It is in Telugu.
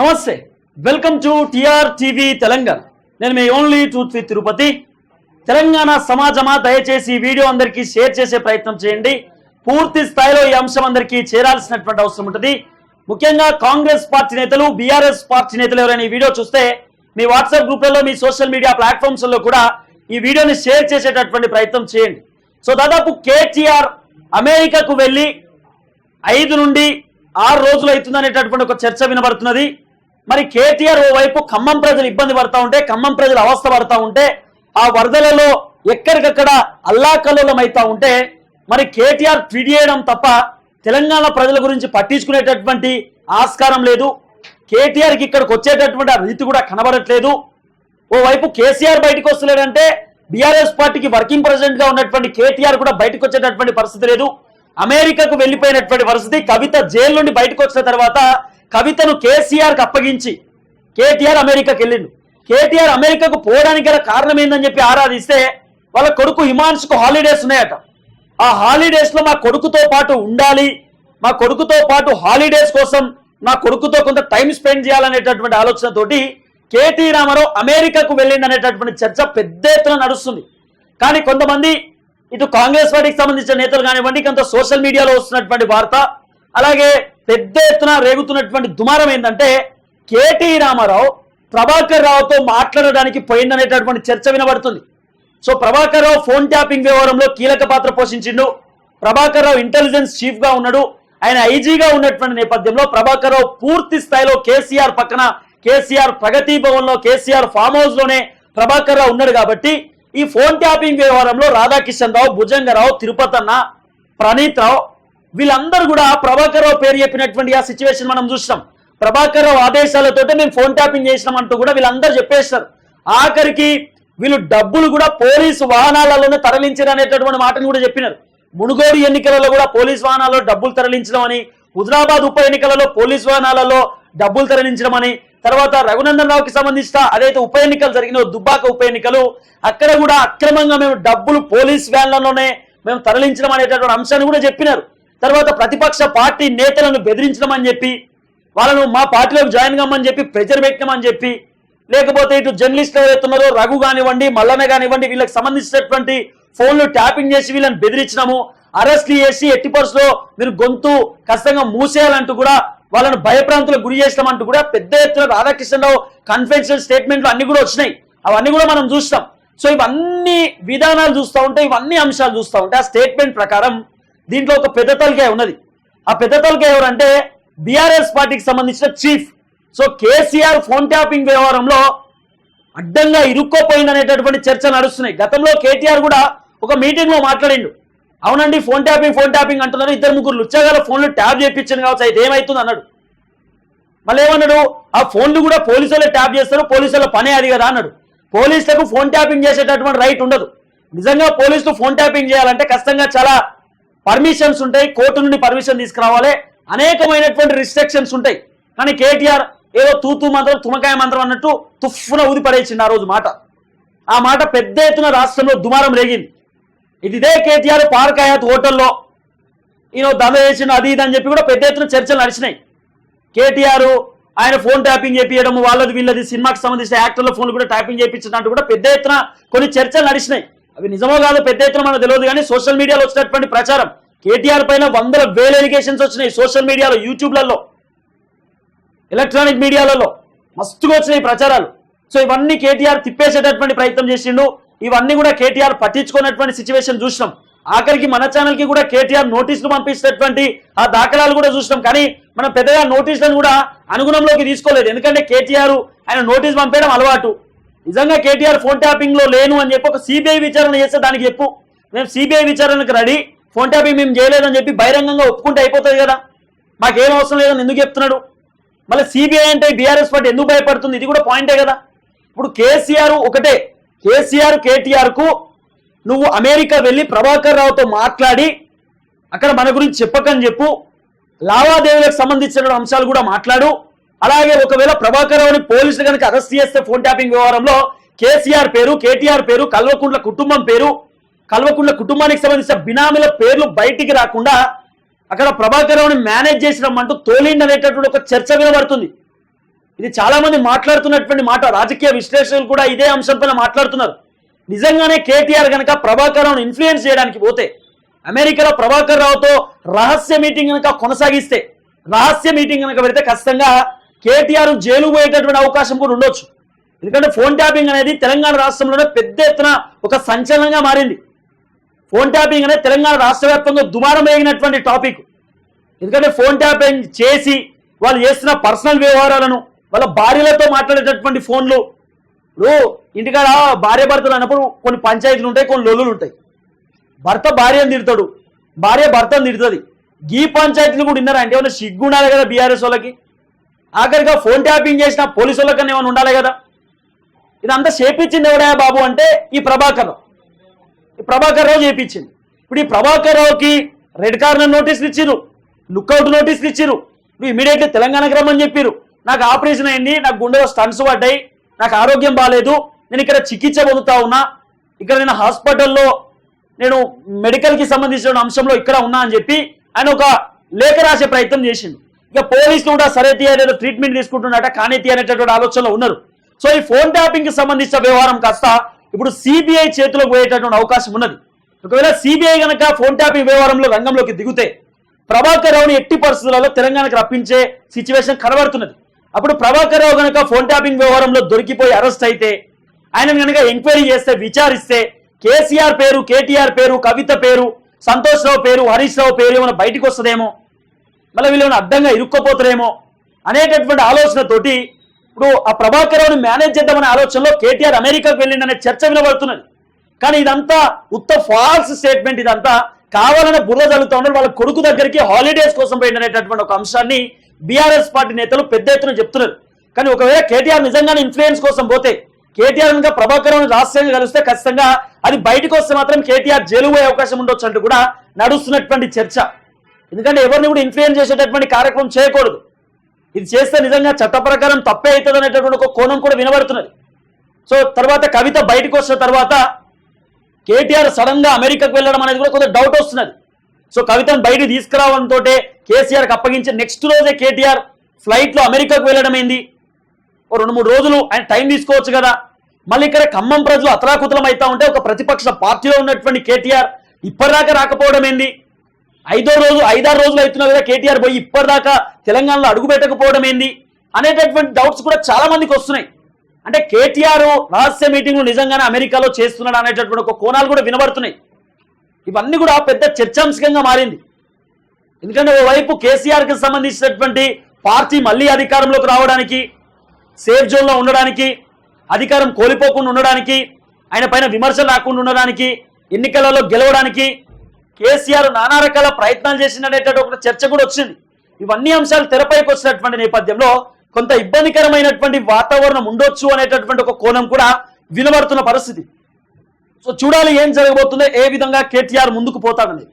నమస్తే welcome to TR TV Telangana. నేను మీ ఓన్లీ టూత్ త్రీ తిరుపతి. తెలంగాణ సమాజమా? దయచేసి ఈ వీడియో అందరికీ షేర్ చేసే ప్రయత్నం చేయండి. పూర్తి స్థాయిలో ఈ అంశం అందరికీ చేరాల్సినటువంటి అవసరం ఉంటుంది. ముఖ్యంగా కాంగ్రెస్ పార్టీ నేతలు బీఆర్ఎస్ పార్టీ నేతలు ఎవరైనా ఈ వీడియో చూస్తే మీ వాట్సాప్ గ్రూప్లలో మీ సోషల్ మీడియా ప్లాట్ఫామ్స్లో కూడా ఈ వీడియోని షేర్ చేసేటటువంటి ప్రయత్నం చేయండి. సో దాదాపు కేటీఆర్ అమెరికాకు వెళ్ళి ఐదు నుండి ఆరు రోజులు అవుతుంది అనేటటువంటి ఒక చర్చ వినబడుతున్నది. మరి కేటీఆర్ ఓవైపు ఖమ్మం ప్రజలు ఇబ్బంది పడతా ఉంటే ఖమ్మం ప్రజలు అవస్థ పడతా ఉంటే ఆ వరదలలో ఎక్కడికక్కడ అల్లాకల్లోలం అవుతా ఉంటే మరి కేటీఆర్ ట్వీట్ చేయడం తప్ప తెలంగాణ ప్రజల గురించి పట్టించుకునేటటువంటి ఆస్కారం లేదు. కేటీఆర్కి ఇక్కడికి వచ్చేటటువంటి ఆ రీతి కూడా కనబడట్లేదు. ఓవైపు కేసీఆర్ బయటకు వస్తలేడంటే బీఆర్ఎస్ పార్టీకి వర్కింగ్ ప్రెసిడెంట్గా ఉన్నటువంటి కేటీఆర్ కూడా బయటకు వచ్చేటటువంటి పరిస్థితి లేదు. అమెరికాకు వెళ్ళిపోయినటువంటి పరిస్థితి కవిత జైలు నుండి బయటకు వచ్చిన తర్వాత కవితను కేసీఆర్కి అప్పగించి కేటీఆర్ అమెరికాకి వెళ్ళిండు కేటీఆర్ అమెరికాకు పోవడానికి గల కారణం ఏందని చెప్పి ఆరాధిస్తే వాళ్ళ కొడుకు హిమాన్స్కు హాలిడేస్ ఉన్నాయట. ఆ హాలిడేస్లో మా కొడుకుతో పాటు ఉండాలి మా కొడుకుతో పాటు హాలిడేస్ కోసం నా కొడుకుతో కొంత టైం స్పెండ్ చేయాలనేటటువంటి ఆలోచనతోటి కేటీ రామారావు అమెరికాకు వెళ్ళిందనేటటువంటి చర్చ పెద్ద ఎత్తున నడుస్తుంది. కానీ కొంతమంది ఇటు కాంగ్రెస్ పార్టీకి సంబంధించిన నేతలు కానివ్వండి కొంత సోషల్ మీడియాలో వస్తున్నటువంటి వార్త అలాగే పెద్ద ఎత్తున రేగుతున్నటువంటి దుమారం ఏంటంటే కేటీ రామారావు ప్రభాకర్ రావుతో మాట్లాడడానికి పోయిందనేటటువంటి చర్చ వినబడుతుంది. So Prabhakar Rao phone tapping వ్యవహారంలో కీలక పాత్ర పోషించిండు. ప్రభాకర్ రావు ఇంటెలిజెన్స్ చీఫ్గా ఉన్నాడు. ఆయన ఐజీగా ఉన్నటువంటి నేపథ్యంలో ప్రభాకర్ రావు పూర్తి స్థాయిలో కేసీఆర్ పక్కన కేసీఆర్ ప్రగతి భవన్లో కేసీఆర్ ఫామ్ హౌస్లోనే ప్రభాకర్ రావు ఉన్నాడు కాబట్టి ఈ ఫోన్ ట్యాపింగ్ వ్యవహారంలో రాధాకిషన్ రావు భుజంగరావు తిరుపతన్న ప్రణీత్ రావు వీళ్ళందరూ కూడా ప్రభాకర్ రావు పేరు చెప్పినటువంటి ఆ సిచ్యువేషన్ మనం చూసినాం. ప్రభాకర్ రావు ఆదేశాలతో మేము ఫోన్ ట్యాపింగ్ చేసినాం అంటూ కూడా వీళ్ళందరూ చెప్పేస్తారు ఆఖరికి వీళ్ళు డబ్బులు కూడా పోలీసు వాహనాలలోనే తరలించారు అనేటటువంటి మాటను కూడా చెప్పినారు. మునుగోడు ఎన్నికలలో కూడా పోలీస్ వాహనాల్లో డబ్బులు తరలించడం అని హుజరాబాద్ ఉప ఎన్నికలలో పోలీస్ వాహనాలలో డబ్బులు తరలించడం అని తర్వాత రఘునందన్ రావుకి సంబంధించిన అదైతే ఉప ఎన్నికలు జరిగిన దుబ్బాక ఉప ఎన్నికలు అక్కడ కూడా అక్రమంగా మేము డబ్బులు పోలీస్ వ్యాన్లలోనే మేము తరలించడం అనేటటువంటి అంశాన్ని కూడా చెప్పినారు. తర్వాత ప్రతిపక్ష పార్టీ నేతలను బెదిరించడం అని చెప్పి వాళ్ళను మా పార్టీలోకి జాయిన్ కమ్మని చెప్పి ప్రెజర్ పెట్టినామని చెప్పి లేకపోతే ఇటు జర్నలిస్టులు ఎవరైతున్నారో రఘు కానివ్వండి మల్లన్న కానివ్వండి వీళ్ళకి సంబంధించినటువంటి ఫోన్లు ట్యాపింగ్ చేసి వీళ్ళని బెదిరించినాము. అరెస్ట్లు చేసి ఎట్టి పరిస్థితిలో మీరు గొంతు ఖచ్చితంగా మూసేయాలంటూ కూడా వాళ్ళను భయప్రాంతులకు గురి చేసినామంటూ కూడా పెద్ద ఎత్తున రాధాకృష్ణరావు కన్ఫెన్షనల్ స్టేట్మెంట్లు అన్ని కూడా వచ్చినాయి. అవన్నీ కూడా మనం చూస్తాం సో ఇవన్నీ విధానాలు చూస్తూ ఉంటే ఇవన్నీ అంశాలు చూస్తూ ఉంటే ఆ స్టేట్మెంట్ ప్రకారం దీంట్లో ఒక పెద్ద తలకాయ ఉన్నది. ఆ పెద్ద తలకాయ ఎవరంటే బీఆర్ఎస్ పార్టీకి సంబంధించిన chief. So KCR phone tapping వ్యవహారంలో అడ్డంగా ఇరుక్కోపోయిందనేటటువంటి చర్చ నడుస్తున్నాయి. గతంలో కేటీఆర్ కూడా ఒక మీటింగ్లో మాట్లాడిండు. అవునండి ఫోన్ ట్యాపింగ్ ఫోన్ ట్యాపింగ్ అంటున్నారు ఇద్దరు ముగ్గురు. లుచ్చగల ఫోన్లు ట్యాప్ చేయించాను కావచ్చు అయితే ఏమవుతుంది అన్నాడు. మళ్ళీ ఏమన్నాడు? ఆ ఫోన్లు కూడా పోలీసులు ట్యాప్ చేస్తారు పోలీసుల పనే అది కదా అన్నాడు. పోలీసులకు ఫోన్ ట్యాపింగ్ చేసేటటువంటి రైట్ ఉండదు. నిజంగా పోలీసులు ఫోన్ ట్యాపింగ్ చేయాలంటే కష్టంగా చాలా పర్మిషన్స్ ఉంటాయి కోర్టు నుండి పర్మిషన్ తీసుకురావాలి. అనేకమైనటువంటి రిస్ట్రిక్షన్స్ ఉంటాయి. కానీ కేటీఆర్ ఏదో తూతూ మంత్రం తుమకాయ మంత్రం అన్నట్టు తుఫ్ఫున ఊది పడేసింది ఆ రోజు మాట. ఆ మాట పెద్ద ఎత్తున రాష్ట్రంలో దుమారం రేగింది. ఇది ఇదే కేటీఆర్ పార్క్ హయాత్ హోటల్లో ఈయన దంద చేసిన అది ఇది అని చెప్పి కూడా పెద్ద ఎత్తున చర్చలు నడిచినాయి. కేటీఆర్ ఆయన ఫోన్ ట్యాపింగ్ చేపించడం వాళ్ళది వీళ్ళది సినిమాకి సంబంధించిన యాక్టర్ల ఫోన్లు కూడా ట్యాపింగ్ చేయించినట్టు కూడా పెద్ద ఎత్తున కొన్ని చర్చలు నడిచినాయి. అవి నిజమో కాదో పెద్ద ఎత్తున మనకు తెలియదు కానీ సోషల్ మీడియాలో వచ్చినటువంటి ప్రచారం. కేటీఆర్ పైన వందల వేల ఎలిగేషన్స్ వచ్చినాయి సోషల్ మీడియాలో యూట్యూబ్లలో ఎలక్ట్రానిక్ మీడియాలలో. మస్తుగా వచ్చినాయి ప్రచారాలు. సో ఇవన్నీ కేటీఆర్ తిప్పేసేటటువంటి ప్రయత్నం చేసిండు. ఇవన్నీ కూడా కేటీఆర్ పట్టించుకున్నటువంటి సిచ్యువేషన్ చూసినాం. ఆఖరికి మన ఛానల్కి కూడా కేటీఆర్ నోటీసులు పంపించినటువంటి ఆ దాఖలాలు కూడా చూసినాం. కానీ మనం పెద్దగా నోటీసులను కూడా అనుగుణంలోకి తీసుకోలేదు. ఎందుకంటే కేటీఆర్ ఆయన నోటీస్ పంపేయడం అలవాటు. నిజంగా కేటీఆర్ ఫోన్ ట్యాపింగ్లో లేను అని చెప్పి ఒక సిబిఐ విచారణ చేస్తే దానికి చెప్పు. మేము సిబిఐ విచారణకు రెడీ. ఫోన్ ట్యాపింగ్ మేము చేయలేదని చెప్పి బహిరంగంగా ఒప్పుకుంటే అయిపోతుంది కదా. మాకేం అవసరం లేదని ఎందుకు చెప్తున్నాడు? మళ్ళీ సిబిఐ అంటే బీఆర్ఎస్ పార్టీ ఎందుకు భయపడుతుంది? ఇది కూడా పాయింటే కదా. ఇప్పుడు కేసీఆర్ ఒకటే. కేసీఆర్ కేటీఆర్కు నువ్వు అమెరికా వెళ్ళి ప్రభాకర్ రావుతో మాట్లాడి అక్కడ మన గురించి చెప్పకని చెప్పు. లావాదేవీలకు సంబంధించిన అంశాలు కూడా మాట్లాడు. అలాగే ఒకవేళ ప్రభాకర్ రావుని పోలీసులు కనుక అరెస్ట్ చేస్తే ఫోన్ ట్యాపింగ్ వ్యవహారంలో కేసీఆర్ పేరు కేటీఆర్ పేరు కల్వకుంట్ల కుటుంబం పేరు కల్వకుంట్ల కుటుంబానికి సంబంధించిన బినామీల పేర్లు బయటికి రాకుండా అక్కడ ప్రభాకర్ రావుని మేనేజ్ చేసినామంటూ తోలిండి అనేటటువంటి ఒక చర్చ వినబడుతుంది. ఇది చాలా మంది మాట్లాడుతున్నటువంటి మాట రాజకీయ విశ్లేషకులు కూడా ఇదే అంశంపైన మాట్లాడుతున్నారు. నిజంగానే కేటీఆర్ కనుక ప్రభాకర్ రావును ఇన్ఫ్లుయెన్స్ చేయడానికి పోతే అమెరికాలో ప్రభాకర్ రావుతో రహస్య మీటింగ్ కనుక కొనసాగిస్తే రహస్య మీటింగ్ కనుక పెడితే ఖచ్చితంగా కేటీఆర్ జైలు పోయేటటువంటి అవకాశం కూడా ఉండొచ్చు. ఎందుకంటే ఫోన్ ట్యాపింగ్ అనేది తెలంగాణ రాష్ట్రంలోనే పెద్ద ఎత్తున ఒక సంచలనంగా మారింది. ఫోన్ ట్యాపింగ్ అనేది తెలంగాణ రాష్ట్ర వ్యాప్తంగా దుమారం వేగినటువంటి టాపిక్. ఎందుకంటే ఫోన్ ట్యాపింగ్ చేసి వాళ్ళు చేస్తున్న పర్సనల్ వ్యవహారాలను వాళ్ళ భార్యలతో మాట్లాడేటటువంటి ఫోన్లు. ఇప్పుడు ఇంటికాడ భార్య భర్తలు అన్నప్పుడు కొన్ని పంచాయతీలు ఉంటాయి కొన్ని లొల్లులు ఉంటాయి. భర్త భార్యను తిడతాడు. భార్య భర్తను తిడుతుంది. గీ పంచాయతీలు కూడా విన్నారా? అంటే ఏమైనా సిగ్గుండాలి కదా బీఆర్ఎస్ వాళ్ళకి? ఆఖరిగా ఫోన్ ట్యాపింగ్ చేసిన పోలీసు వాళ్ళకన్నా ఏమైనా ఉండాలి కదా? ఇదంతా చేపించింది ఎవడా బాబు అంటే ఈ ప్రభాకర్. ఈ ప్రభాకర్ రావు చేపించింది. ఇప్పుడు ఈ ప్రభాకర్ రావుకి రెడ్ కార్నర్ నోటీసులు ఇచ్చిరు లుక్అవుట్ నోటీసులు ఇచ్చిరు నువ్వు ఇమీడియట్లీ తెలంగాణకి రమ్మని చెప్పిరు నాకు ఆపరేషన్ అయింది నాకు గుండెలో స్టన్స్ పడ్డాయి నాకు ఆరోగ్యం బాగాలేదు నేను ఇక్కడ చికిత్స పొందుతా ఉన్నా ఇక్కడ నేను హాస్పిటల్లో నేను మెడికల్కి సంబంధించిన అంశంలో ఇక్కడ ఉన్నా అని చెప్పి ఆయన ఒక లేఖ రాసే ప్రయత్నం చేసిండు. ఇక పోలీసులు కూడా సరే తీయలేదు ట్రీట్మెంట్ తీసుకుంటున్నట కానీ తీయనేటటువంటి ఆలోచనలో ఉన్నారు. సో ఈ ఫోన్ ట్యాపింగ్కి సంబంధించిన వ్యవహారం కాస్త ఇప్పుడు సిబిఐ చేతిలోకి పోయేటటువంటి అవకాశం ఉన్నది. ఒకవేళ సిబిఐ గనక ఫోన్ ట్యాపింగ్ వ్యవహారంలో రంగంలోకి దిగుతే ప్రభాకర్ రావుని ఎట్టి పరిస్థితులలో తెలంగాణకు రప్పించే సిచ్యువేషన్ కనబడుతున్నది. అప్పుడు ప్రభాకర్ రావు గనక ఫోన్ ట్యాపింగ్ వ్యవహారంలో దొరికిపోయి అరెస్ట్ అయితే ఆయన గనక ఎంక్వైరీ చేస్తే విచారిస్తే కేసీఆర్ పేరు కేటీఆర్ పేరు కవిత పేరు సంతోష్ రావు పేరు హరీష్ రావు పేరు ఏమైనా బయటకు వస్తుందేమో? మళ్ళీ వీళ్ళు అడ్డంగా ఇరుక్కోపోతారేమో అనేటటువంటి ఆలోచనతోటి ఇప్పుడు ఆ ప్రభాకర్ రావుని మేనేజ్ చేద్దామనే ఆలోచనలో కేటీఆర్ అమెరికాకు వెళ్ళిండనే చర్చ వినబడుతున్నది. కానీ ఇదంతా ఉత్త ఫాల్స్ స్టేట్మెంట్ ఇదంతా. కావాలనే బుర్ర జరుగుతూ ఉన్నారు. వాళ్ళ కొడుకు దగ్గరికి హాలిడేస్ కోసం పోయిందనేటటువంటి ఒక అంశాన్ని బీఆర్ఎస్ పార్టీ నేతలు పెద్ద ఎత్తున చెప్తున్నారు. కానీ ఒకవేళ కేటీఆర్ నిజంగానే ఇన్ఫ్లుయెన్స్ కోసం పోతే కేటీఆర్ ఇంకా ప్రభాకర్ రావుని రహస్యంగా కలిస్తే ఖచ్చితంగా అది బయటకు వస్తే మాత్రం కేటీఆర్ జైలు పోయే అవకాశం ఉండొచ్చు అంటూ కూడా నడుస్తున్నటువంటి చర్చ. ఎందుకంటే ఎవరిని కూడా ఇన్ఫ్లుయెన్స్ చేసేటటువంటి కార్యక్రమం చేయకూడదు. ఇది చేస్తే నిజంగా చట్ట ప్రకారం తప్పే అవుతుంది అనేటటువంటి ఒక కోణం కూడా వినబడుతున్నది. సో తర్వాత కవిత బయటకు వచ్చిన తర్వాత కేటీఆర్ సడన్గా అమెరికాకు వెళ్ళడం అనేది కూడా కొంచెం డౌట్ వస్తున్నది. సో కవితను బయటకు తీసుకురావడంతో కేసీఆర్కి అప్పగించి నెక్స్ట్ రోజే కేటీఆర్ ఫ్లైట్లో అమెరికాకు వెళ్ళడం ఏంది? ఓ రెండు మూడు రోజులు ఆయన టైం తీసుకోవచ్చు కదా. మళ్ళీ ఇక్కడ ఖమ్మం ప్రజలు అతలాకుతలం అవుతా ఉంటే ఒక ప్రతిపక్ష పార్టీలో ఉన్నటువంటి కేటీఆర్ ఇప్పటిదాకా రాకపోవడం ఏంది? ఐదో రోజు ఐదారు రోజులు అవుతున్నా కదా కేటీఆర్ పోయి ఇప్పటిదాకా తెలంగాణలో అడుగు పెట్టకపోవడం ఏంది? అనేటటువంటి డౌట్స్ కూడా చాలా మందికి వస్తున్నాయి. అంటే కేటీఆర్ రహస్య మీటింగ్లు నిజంగానే అమెరికాలో చేస్తున్నాడు అనేటటువంటి ఒక కోణాలు కూడా వినబడుతున్నాయి. ఇవన్నీ కూడా పెద్ద చర్చాంశకంగా మారింది. ఎందుకంటే ఓవైపు కేసీఆర్కి సంబంధించినటువంటి పార్టీ మళ్ళీ అధికారంలోకి రావడానికి సేఫ్ జోన్లో ఉండడానికి అధికారం కోల్పోకుండా ఉండడానికి ఆయన పైన విమర్శలు రాకుండా ఉండడానికి ఎన్నికలలో గెలవడానికి కేసీఆర్ నానా రకాల ప్రయత్నాలు చేసిననేటువంటి ఒక చర్చ కూడా వచ్చింది. ఇవన్నీ అంశాలు తెరపైకి వచ్చినటువంటి నేపథ్యంలో కొంత ఇబ్బందికరమైనటువంటి వాతావరణం ఉండొచ్చు అనేటటువంటి ఒక కోణం కూడా వినబడుతున్న పరిస్థితి. సో చూడాలి ఏం జరగబోతుందో ఏ విధంగా కేటీఆర్ ముందుకు పోతాడనేది